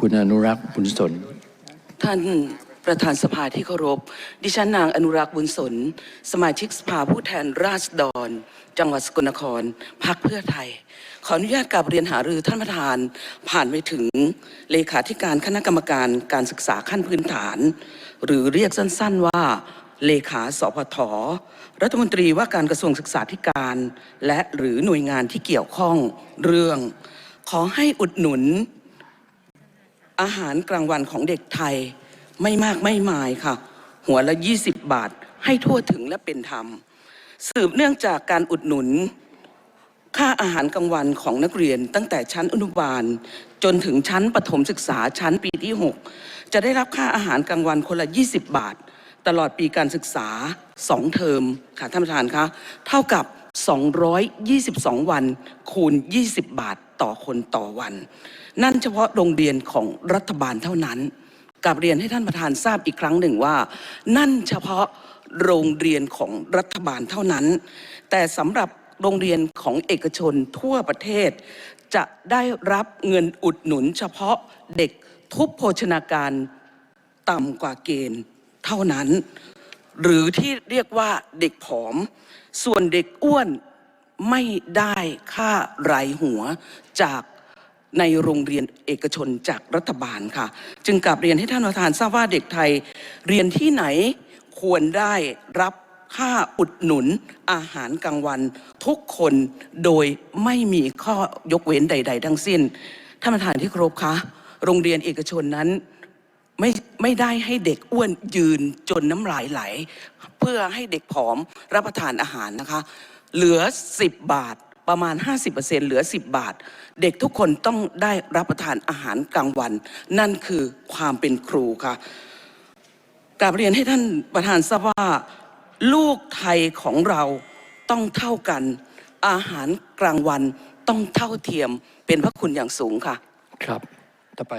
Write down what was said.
คุณอนุรักษ์บุญสน ท่านประธานสภาที่เคารพ ดิฉันนางอนุรักษ์บุญสน สมาชิกสภาผู้แทนราษฎร จังหวัดสกลนครพักเพื่อไทย ขออนุญาตกราบเรียนหารือท่านประธาน ผ่านไปถึงเลขาธิการคณะกรรมการการศึกษาขั้นพื้นฐาน หรือเรียกสั้นๆว่าเลขาสพทรัฐมนตรีว่าการกระทรวงศึกษาธิการ และหรือหน่วยงานที่เกี่ยวข้องเรื่อง ขอให้อุดหนุน อาหารกลางวันของเด็กไทยไม่มากไม่มายค่ะ หัวละ 20 บาทให้ทั่วถึงและเป็นธรรม สืบเนื่องจากการอุดหนุน ค่าอาหารกลางวันของนักเรียนตั้งแต่ชั้นอนุบาล จนถึงชั้นประถมศึกษาชั้นปีที่ 6 จะได้รับค่าอาหารกลางวันคนละ 20 บาท ตลอดปีการศึกษา 2 เทอมค่ะท่านประธานคะเท่ากับ 222 วันคูณ 20 บาท ต่อคนต่อวัน นั่นเฉพาะโรงเรียนของรัฐบาลเท่านั้นกับเรียนให้ท่านประธานทราบอีกครั้งหนึ่งว่า นั่นเฉพาะโรงเรียนของรัฐบาลเท่านั้น แต่สำหรับโรงเรียนของเอกชนทั่วประเทศ จะได้รับเงินอุดหนุนเฉพาะเด็กทุพโภชนาการต่ำกว่าเกณฑ์เท่านั้น หรือที่เรียกว่าเด็กผอม ส่วนเด็กอ้วน ไม่ได้ค่ารายหัวจากในโรงเรียนเอกชนจากรัฐบาลค่ะ จึงกลับเรียนให้ท่านประธานทราบว่าเด็กไทย เรียนที่ไหนควรได้รับค่าอุดหนุนอาหารกลางวัน ทุกคนโดยไม่มีข้อยกเว้นใด ๆ ทั้งสิ้นท่านประธานที่เคารพคะโรงเรียนเอกชนนั้นไม่ไม่ได้ให้เด็กอ้วนยืนจนน้ำลายไหล เพื่อให้เด็กผอมรับประทานอาหารนะคะ เหลือ 10 บาทประมาณ 50%เหลือ 10 บาท เด็กทุกคนต้องได้รับประทานอาหารกลางวัน นั่นคือความเป็นครูค่ะกราบเรียนให้ท่านประธานทราบว่า ลูกไทยของเราต้องเท่ากัน อาหารกลางวันต้องเท่าเทียมเป็นพระคุณอย่างสูงค่ะ ครับ ต่อไป